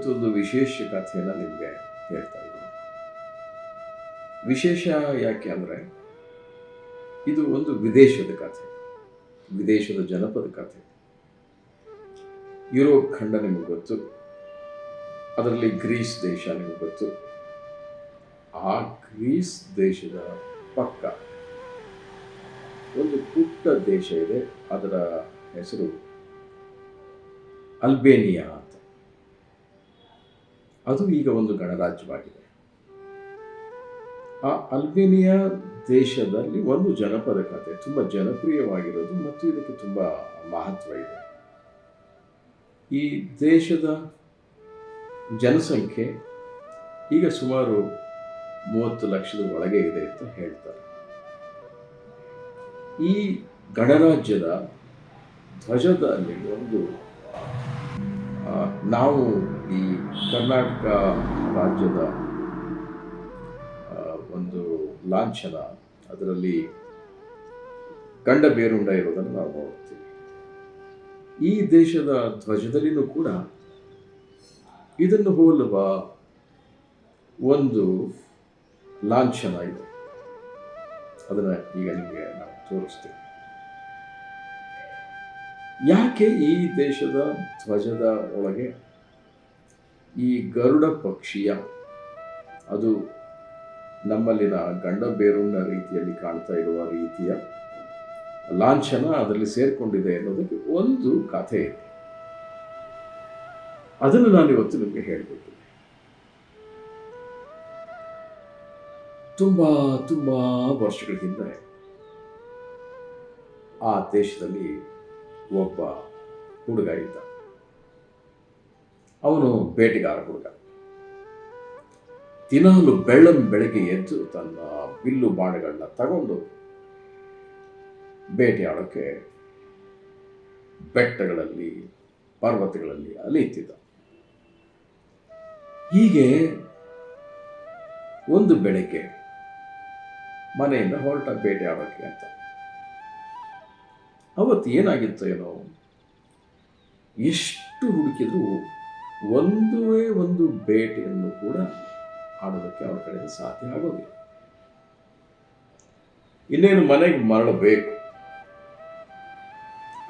ಇವತ್ತೊಂದು ವಿಶೇಷ ಕಥೆಯನ್ನು ನಿಮಗೆ ಹೇಳ್ತಾ ಇದ್ದೀನಿ. ವಿಶೇಷ ಯಾಕೆ ಅಂದರೆ, ಇದು ಒಂದು ವಿದೇಶದ ಕಥೆ, ವಿದೇಶದ ಜನಪದ ಕಥೆ. ಯುರೋಪ್ ಖಂಡ ನಿಮಗೆ ಗೊತ್ತು, ಅದರಲ್ಲಿ ಗ್ರೀಸ್ ದೇಶ ನಿಮಗೆ ಗೊತ್ತು. ಆ ಗ್ರೀಸ್ ದೇಶದ ಪಕ್ಕ ಒಂದು ಪುಟ್ಟ ದೇಶ ಇದೆ, ಅದರ ಹೆಸರು ಅಲ್ಬೇನಿಯಾ ಅದು ಈಗ ಒಂದು ಗಣರಾಜ್ಯವಾಗಿದೆ. ಆ ಅಲ್ಬೇನಿಯಾ ದೇಶದಲ್ಲಿ ಒಂದು ಜನಪದ ಕಥೆ ತುಂಬ ಜನಪ್ರಿಯವಾಗಿರೋದು ಮತ್ತು ಇದಕ್ಕೆ ತುಂಬ ಮಹತ್ವ ಇದೆ. ಈ ದೇಶದ ಜನಸಂಖ್ಯೆ ಈಗ ಸುಮಾರು ಮೂವತ್ತು ಲಕ್ಷದ ಒಳಗೆ ಇದೆ ಅಂತ ಹೇಳ್ತಾರೆ. ಈ ಗಣರಾಜ್ಯದ ಧ್ವಜದಲ್ಲಿ ಒಂದು ನಾವು ಈ ಕರ್ನಾಟಕ ರಾಜ್ಯದ ಒಂದು ಲಾಂಛನ, ಅದರಲ್ಲಿ ಗಂಡ ಬೇರುಂಡ ಇರೋದನ್ನು ನಾವು ನೋಡ್ತೀವಿ ಈ ದೇಶದ ಧ್ವಜದಲ್ಲಿನೂ ಕೂಡ ಇದನ್ನು ಹೋಲುವ ಒಂದು ಲಾಂಛನ ಇದೆ. ಅದನ್ನು ಈಗ ನಿಮಗೆ ನಾವು ತೋರಿಸ್ತೀವಿ. ಯಾಕೆ ಈ ದೇಶದ ಧ್ವಜದ ಒಳಗೆ ಈ ಗರುಡ ಪಕ್ಷಿಯ, ಅದು ನಮ್ಮಲ್ಲಿನ ಗಂಡ ಬೇರುಣ್ಣ ರೀತಿಯಲ್ಲಿ ಕಾಣ್ತಾ ಇರುವ ರೀತಿಯ ಲಾಂಛನ ಅದರಲ್ಲಿ ಸೇರ್ಕೊಂಡಿದೆ ಅನ್ನೋದಕ್ಕೆ ಒಂದು ಕಥೆ ಇದೆ. ಅದನ್ನು ನಾನು ಇವತ್ತು ನಿಮಗೆ ಹೇಳಬೇಕು. ತುಂಬ ತುಂಬ ವರ್ಷಗಳ ಹಿಂದೆ ಆ ದೇಶದಲ್ಲಿ ಒಬ್ಬ ಹುಡುಗ ಇದ್ದ. ಅವನು ಬೇಟೆಗಾರ ಹುಡುಗ ದಿನಾಲು ಬೆಳ್ಳಂ ಬೆಳಗ್ಗೆ ಎದ್ದು ತನ್ನ ಬಿಲ್ಲು ಬಾಣಗಳನ್ನ ತಗೊಂಡು ಬೇಟೆಯಾಡೋಕ್ಕೆ ಬೆಟ್ಟಗಳಲ್ಲಿ, ಪರ್ವತಗಳಲ್ಲಿ ಅಲಿಯುತ್ತಿದ್ದ. ಹೀಗೆ ಒಂದು ಬೆಳಗ್ಗೆ ಮನೆಯಿಂದ ಹೊರಟ ಬೇಟೆಯಾಡೋಕ್ಕೆ ಅಂತ. ಅವತ್ತು ಏನಾಗಿತ್ತು ಏನೋ ಎಷ್ಟು ಹುಡುಕಿದ್ರು ಒಂದೇ ಒಂದು ಬೇಟೆಯನ್ನು ಕೂಡ ಆಡೋದಕ್ಕೆ ಅವರ ಕಡೆಯಿಂದ ಸಾಧ್ಯ ಆಗೋದಿಲ್ಲ. ಇನ್ನೇನು ಮನೆಗೆ ಮರಳಬೇಕು.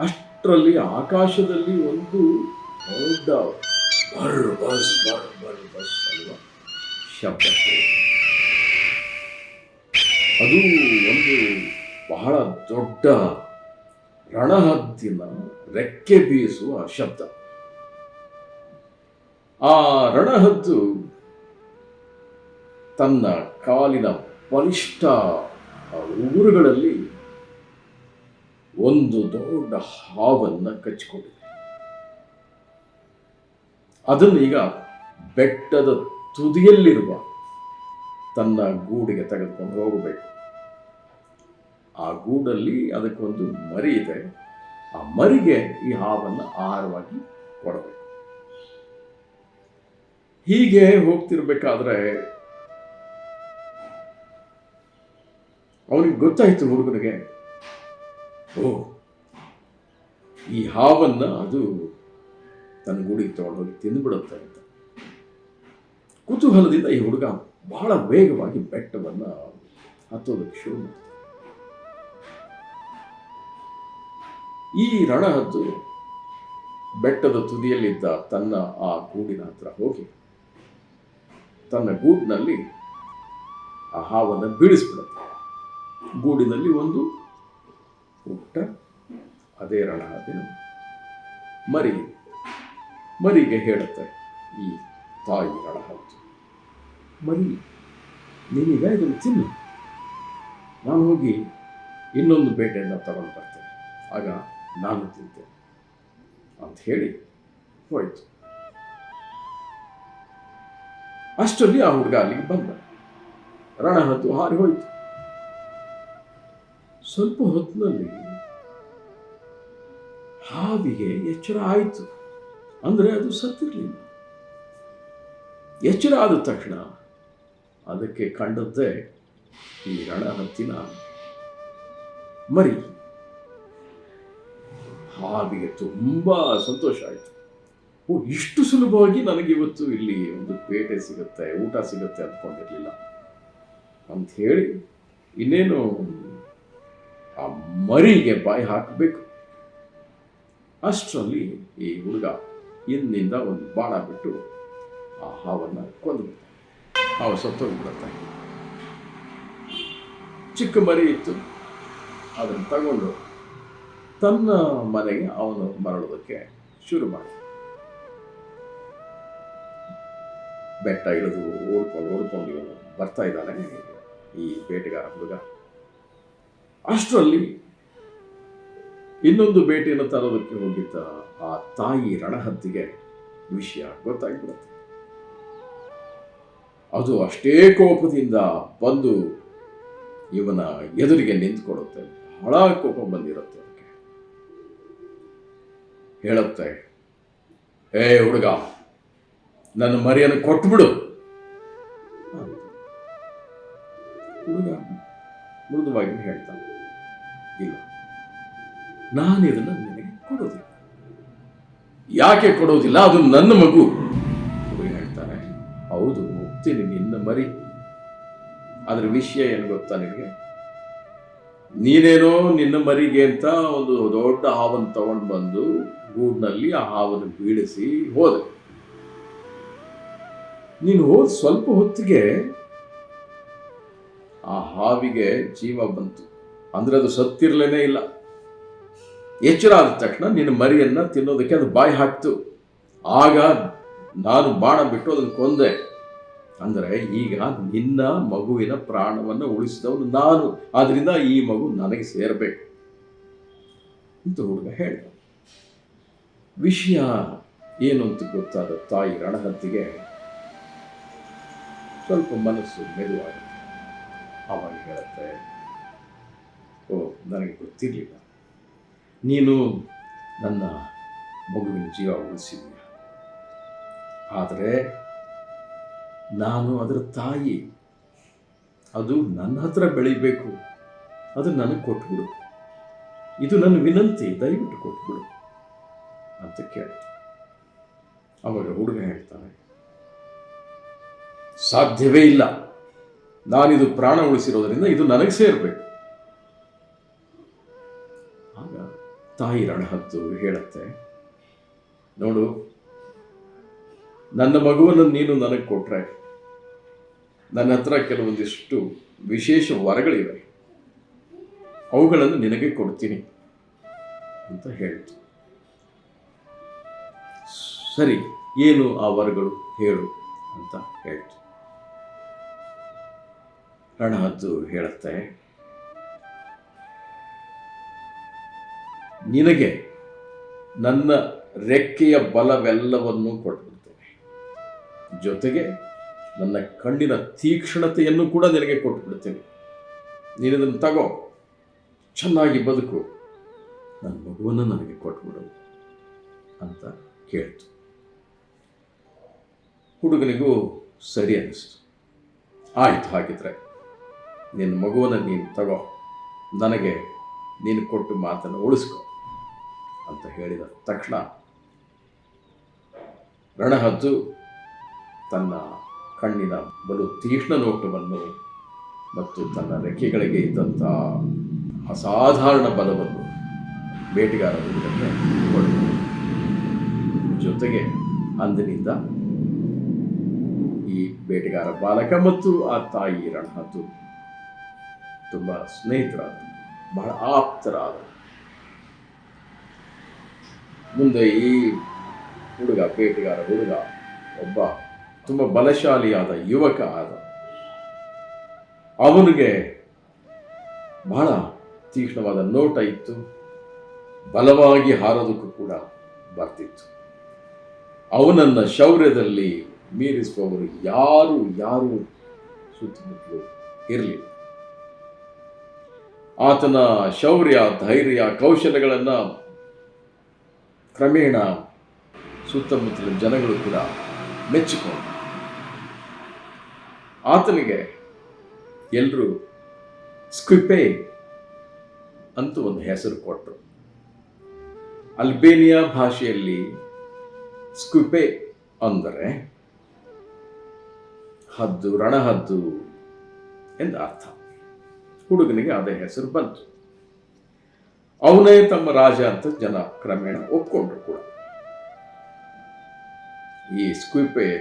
ಅಷ್ಟರಲ್ಲಿ ಆಕಾಶದಲ್ಲಿ ಒಂದು ದೊಡ್ಡ ಬರ್ ಬಸ್ ಬರ್ ಬರ್ ಬಸ್ ಅನ್ನುವ ಶಬ್ದ ಅದು ಒಂದು ಬಹಳ ದೊಡ್ಡ ರಣಹದ್ದಿನ ರೆಕ್ಕೆ ಬೀಸುವ ಶಬ್ದ. ಆ ರಣಹದ್ದು ತನ್ನ ಕಾಲಿನ ಬಲಿಷ್ಠ ಉಗುರುಗಳಲ್ಲಿ ಒಂದು ದೊಡ್ಡ ಹಾವನ್ನ ಕಚ್ಚಿಕೊಂಡಿದೆ. ಅದನ್ನು ಈಗ ಬೆಟ್ಟದ ತುದಿಯಲ್ಲಿರುವ ತನ್ನ ಗೂಡಿಗೆ ತೆಗೆದುಕೊಂಡು ಹೋಗಬೇಕು. ಆ ಗೂಡಲ್ಲಿ ಅದಕ್ಕೊಂದು ಮರಿ ಇದೆ. ಆ ಮರಿಗೆ ಈ ಹಾವನ್ನು ಆಹಾರವಾಗಿ ಕೊಡಬೇಕು. ಹೀಗೆ ಹೋಗ್ತಿರ್ಬೇಕಾದ್ರೆ ಅವನಿಗೆ ಗೊತ್ತಾಯಿತು ಹುಡುಗನಿಗೆ, ಓ, ಈ ಹಾವನ್ನ ಅದು ತನ್ನ ಗೂಡಿಗೆ ತಗೊಂಡೋಗಿ ತಿಂದುಬಿಡುತ್ತೆ ಅಂತ. ಕುತೂಹಲದಿಂದ ಈ ಹುಡುಗ ಬಹಳ ವೇಗವಾಗಿ ಬೆಟ್ಟವನ್ನ ಹತ್ತೋದಕ್ಕೆ ಶುರು ಮಾಡ್ತಾನೆ. ಈ ರಣಹದ್ದು ಬೆಟ್ಟದ ತುದಿಯಲ್ಲಿದ್ದ ತನ್ನ ಆ ಗೂಡಿನ ಹತ್ರ ಹೋಗಿ ತನ್ನ ಗೂಡಿನಲ್ಲಿ ಆ ಹಾವನ್ನು ಬೀಳಿಸ್ಬಿಡುತ್ತೆ. ಗೂಡಿನಲ್ಲಿ ಒಂದು ಪುಟ್ಟ ಅದೇ ರಣಹಾದಿನ ಮರಿ. ಮರಿಗೆ ಹೇಳುತ್ತೆ, ಈ ತಾಯಿ ರಣಹದ್ದು ಮರಿ, ನೀನೀಗ ಇದನ್ನು ತಿನ್ನು. ನಾನು ಹೋಗಿ ಇನ್ನೊಂದು ಬೇಟೆಯನ್ನು ತಗೊಂಡು ಬರ್ತೇನೆ. ಆಗ ನಾನು ತಿಂತೇನೆ. ಅಂತ ಹೇಳಿ ಹೋಯ್ತು. ಅಷ್ಟರಲ್ಲಿ ಆ ಹುಡುಗ ಅಲ್ಲಿಗೆ ಬಂದ. ರಣಹದ್ದು ಹಾರಿ ಹೋಯಿತು. ಸ್ವಲ್ಪ ಹೊತ್ತಿನಲ್ಲಿ ಹಾವಿಗೆ ಎಚ್ಚರ ಆಯಿತು. ಅಂದರೆ ಅದು ಸತ್ತಿರಲಿಲ್ಲ. ಎಚ್ಚರ ಆದ ತಕ್ಷಣ ಅದಕ್ಕೆ ಕಂಡದ್ದೇ ಈ ರಣಹತ್ತಿನ ಮರಿ. ಹಾವಿಗೆ ತುಂಬ ಸಂತೋಷ ಆಯಿತು. ಓ, ಇಷ್ಟು ಸುಲಭವಾಗಿ ನನಗೆ ಇವತ್ತು ಇಲ್ಲಿ ಒಂದು ಪೇಟೆ ಸಿಗುತ್ತೆ, ಊಟ ಸಿಗುತ್ತೆ ಅಂದ್ಕೊಂಡಿರ್ಲಿಲ್ಲ. ಅಂತ ಹೇಳಿ ಇನ್ನೇನು ಆ ಮರಿಗೆ ಬಾಯಿ ಹಾಕಬೇಕು. ಅಷ್ಟರಲ್ಲಿ ಈ ಹುಡುಗ ಇಂದಿನಿಂದ ಒಂದು ಬಾಣ ಬಿಟ್ಟು ಆ ಹಾವನ್ನು ಕೊಂದು ಹಾವು ಸತ್ತೋಗ್ಬಿಡುತ್ತೆ ಚಿಕ್ಕ ಮರಿ ಇತ್ತು, ಅದನ್ನು ತಗೊಂಡು ತನ್ನ ಮನೆಗೆ ಅವನು ಮರಳೋದಕ್ಕೆ ಶುರು ಮಾಡಿದ. ಬೆಟ್ಟ ಇಳಿದು ಓಡ್ಕೊಂಡು ಓಡ್ಕೊಂಡು ಇವನು ಬರ್ತಾ ಇದ್ದಾನೆ, ಈ ಬೇಟೆಗಾರ ಹುಡುಗ ಅಷ್ಟರಲ್ಲಿ ಇನ್ನೊಂದು ಬೇಟೆಯನ್ನು ತರೋದಕ್ಕೆ ಹೋಗಿದ್ದ ಆ ತಾಯಿ ರಣಹದ್ದಿಗೆ ವಿಷಯ ಗೊತ್ತಾಗ್ಬಿಡುತ್ತೆ. ಅದು ಅಷ್ಟೇ ಕೋಪದಿಂದ ಬಂದು ಇವನ ಎದುರಿಗೆ ನಿಂತ್ಕೊಡುತ್ತೆ ಬಹಳ ಕೋಪ ಬಂದಿರುತ್ತೆ ಅದಕ್ಕೆ ಹೇಳುತ್ತೆ, ಏ ಹುಡುಗ ನನ್ನ ಮರಿಯನ್ನು ಕೊಟ್ಬಿಡು. ಹುಡುಗ ಮೃದುವಾಗಿ ಹೇಳ್ತಾನೆ ಇಲ್ಲ ನಾನು ಇದನ್ನು ನಿನಗೆ ಕೊಡೋದಿಲ್ಲ ಯಾಕೆ ಕೊಡೋದಿಲ್ಲ ಅದು ನನ್ನ ಮಗು. ಹುಡುಗ ಹೇಳ್ತಾನೆ ಹೌದು ಹೋಗ್ತೀನಿ ನಿನ್ನ ಮರಿ. ಅದ್ರ ವಿಷಯ ಏನು ಗೊತ್ತಾ ನಿನಗೆ? ನೀನೇನೋ ನಿನ್ನ ಮರಿಗೆ ಅಂತ ಒಂದು ದೊಡ್ಡ ಹಾವನ್ನು ತಗೊಂಡು ಬಂದು ಗೂಡ್ನಲ್ಲಿ ಆ ಹಾವನ್ನು ಬೀಳಿಸಿ ಹೋದೆ. ನೀನು ಹೋದ ಸ್ವಲ್ಪ ಹೊತ್ತಿಗೆ ಆ ಹಾವಿಗೆ ಜೀವ ಬಂತು. ಅಂದ್ರೆ ಅದು ಸತ್ತಿರಲೇನೇ ಇಲ್ಲ. ಎಚ್ಚರ ಆದ ತಕ್ಷಣ ನಿನ್ನ ಮರಿಯನ್ನ ತಿನ್ನೋದಕ್ಕೆ ಅದು ಬಾಯಿ ಹಾಕ್ತು. ಆಗ ನಾನು ಬಾಣ ಬಿಟ್ಟು ಅದನ್ನು ಕೊಂದೆ. ಅಂದರೆ ಈಗ ನಿನ್ನ ಮಗುವಿನ ಪ್ರಾಣವನ್ನು ಉಳಿಸಿದವನು ನಾನು. ಆದ್ರಿಂದ ಈ ಮಗು ನನಗೆ ಸೇರಬೇಕು ಅಂತ ಹುಡುಗ ಹೇಳ ವಿಷಯ ಏನು ಅಂತ ಗೊತ್ತಾದ ತಾಯಿ ರಣಹತ್ತಿಗೆ ಸ್ವಲ್ಪ ಮನಸ್ಸು ಮೆದುವಾಗುತ್ತೆ ಅವಾಗ ಹೇಳುತ್ತೆ, ಓ, ನನಗೆ ಗೊತ್ತಿರಲಿಲ್ಲ. ನೀನು ನನ್ನ ಮಗುವಿನ ಜೀವ ಉಳಿಸಿದೀಯ ಆದರೆ ನಾನು ಅದರ ತಾಯಿ. ಅದು ನನ್ನ ಹತ್ರ ಬೆಳಿಬೇಕು. ಅದು ನನಗೆ ಕೊಟ್ಬಿಡು. ಇದು ನನ್ನ ವಿನಂತಿ, ದಯವಿಟ್ಟು ಕೊಟ್ಬಿಡು. ಅಂತ ಕೇಳ ಅವಾಗ ಹುಡುಗ ಹೇಳ್ತಾನೆ ಸಾಧ್ಯವೇ ಇಲ್ಲ. ನಾನಿದು ಪ್ರಾಣ ಉಳಿಸಿರೋದ್ರಿಂದ ಇದು ನನಗೆ ಸೇರಬೇಕು. ಆಗ ತಾಯಿ ರಣಹದ್ದು ಹೇಳುತ್ತೆ, ನೋಡು, ನನ್ನ ಮಗುವನ್ನು ನೀನು ನನಗೆ ಕೊಟ್ರೆ ನನ್ನ ಹತ್ರ ಕೆಲವೊಂದಿಷ್ಟು ವಿಶೇಷ ವರಗಳಿವೆ. ಅವುಗಳನ್ನು ನಿನಗೆ ಕೊಡ್ತೀನಿ ಅಂತ ಹೇಳ್ತು. ಸರಿ, ಏನು ಆ ವರಗಳು? ಹೇಳು ಅಂತ ಹೇಳ್ತು. ರಣಹದ್ದು ಹೇಳುತ್ತೆ. ನಿನಗೆ ನನ್ನ ರೆಕ್ಕೆಯ ಬಲವೆಲ್ಲವನ್ನೂ ಕೊಟ್ಬಿಡ್ತೇನೆ. ಜೊತೆಗೆ ನನ್ನ ಕಣ್ಣಿನ ತೀಕ್ಷ್ಣತೆಯನ್ನು ಕೂಡ ನಿನಗೆ ಕೊಟ್ಬಿಡ್ತೇನೆ. ನೀನದನ್ನು ತಗೋ. ಚೆನ್ನಾಗಿ ಬದುಕು. ನನ್ನ ಮಗುವನ್ನು ನನಗೆ ಕೊಟ್ಬಿಡು ಅಂತ ಕೇಳ್ತು. ಹುಡುಗನಿಗೂ ಸರಿ ಅನ್ನಿಸ್ತು ಆಯಿತು ಹಾಗಿದ್ರೆ. ನಿನ್ನ ಮಗುವನ್ನು ನೀನು ತಗೋ. ನನಗೆ ನೀನು ಕೊಟ್ಟು ಮಾತನ್ನು ಉಳಿಸ್ಕೊ ಅಂತ ಹೇಳಿದ ತಕ್ಷಣ ರಣಹದ್ದು ತನ್ನ ಕಣ್ಣಿನ ಬಲು ತೀಕ್ಷ್ಣ ನೋಟವನ್ನು ಮತ್ತು ತನ್ನ ರೆಕ್ಕೆಗಳಿಗೆ ಇದ್ದಂಥ ಅಸಾಧಾರಣ ಬಲವನ್ನು ಬೇಟೆಗಾರ ಹುಡುಗನಿಗೆ ಕೊಟ್ಟರು. ಜೊತೆಗೆ ಅಂದಿನಿಂದ ಈ ಬೇಟೆಗಾರ ಬಾಲಕ ಮತ್ತು ಆ ತಾಯಿ ರಣಹದ್ದು ತುಂಬ ಸ್ನೇಹಿತರಾದರು, ಬಹಳ ಆಪ್ತರಾದರು. ಮುಂದೆ ಈ ಹುಡುಗ ಬೇಟೆಗಾರ ಹುಡುಗ, ಒಬ್ಬ ತುಂಬ ಬಲಶಾಲಿಯಾದ ಯುವಕ ಆದ. ಅವನಿಗೆ ಬಹಳ ತೀಕ್ಷ್ಣವಾದ ನೋಟ ಇತ್ತು, ಬಲವಾಗಿ ಹಾರೋದಕ್ಕೂ ಕೂಡ ಬರ್ತಿತ್ತು. ಅವನನ್ನ ಶೌರ್ಯದಲ್ಲಿ ಮೀರಿಸುವವರು ಯಾರು ಯಾರು ಸುತ್ತಮುತ್ತಲು ಇರಲಿಲ್ಲ. ಆತನ ಶೌರ್ಯ, ಧೈರ್ಯ ಕೌಶಲ್ಯಗಳನ್ನು ಕ್ರಮೇಣ ಸುತ್ತಮುತ್ತಲಿನ ಜನಗಳು ಕೂಡ ಮೆಚ್ಚಿಕೊಂಡು ಆತನಿಗೆ ಎಲ್ಲರೂ ಸ್ಕ್ವಿಪೆ ಅಂತ ಒಂದು ಹೆಸರು ಕೊಟ್ಟರು ಅಲ್ಬೇನಿಯಾ ಭಾಷೆಯಲ್ಲಿ ಸ್ಕ್ವಿಪೆ ಅಂದರೆ ಹದ್ದು, ರಣಹದ್ದು ಎಂದು ಅರ್ಥ. ಹುಡುಗನಿಗೆ ಅದೇ ಹೆಸರು ಬಂತು. ಅವನೇ ತಮ್ಮ ರಾಜ ಅಂತ ಜನ ಕ್ರಮೇಣ ಒಪ್ಕೊಂಡ್ರು ಕೂಡ. ಈ ಸ್ಕ್ವಿಪೆ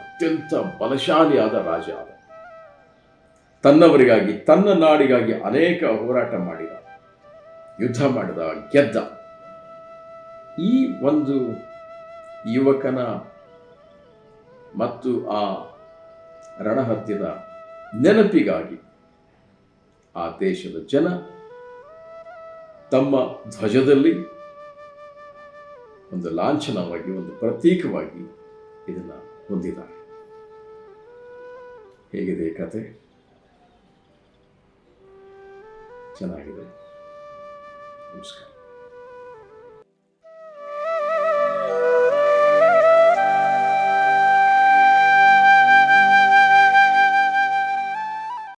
ಅತ್ಯಂತ ಬಲಶಾಲಿಯಾದ ರಾಜ ಆದ. ತನ್ನವರಿಗಾಗಿ, ತನ್ನ ನಾಡಿಗಾಗಿ ಅನೇಕ ಹೋರಾಟ ಮಾಡಿದ. ಯುದ್ಧ ಮಾಡಿದ, ಗೆದ್ದ. ಈ ಒಂದು ಯುವಕನ ಮತ್ತು ಆ ರಣಹತ್ಯದ ನೆನಪಿಗಾಗಿ ಆ ದೇಶದ ಜನ ತಮ್ಮ ಧ್ವಜದಲ್ಲಿ ಒಂದು ಲಾಂಛನವಾಗಿ, ಒಂದು ಪ್ರತೀಕವಾಗಿ ಇದನ್ನು ಹೊಂದಿದ್ದಾರೆ. ಹೇಗಿದೆ ಈ ಕತೆ? ಚೆನ್ನಾಗಿದೆ. ನಮಸ್ಕಾರ.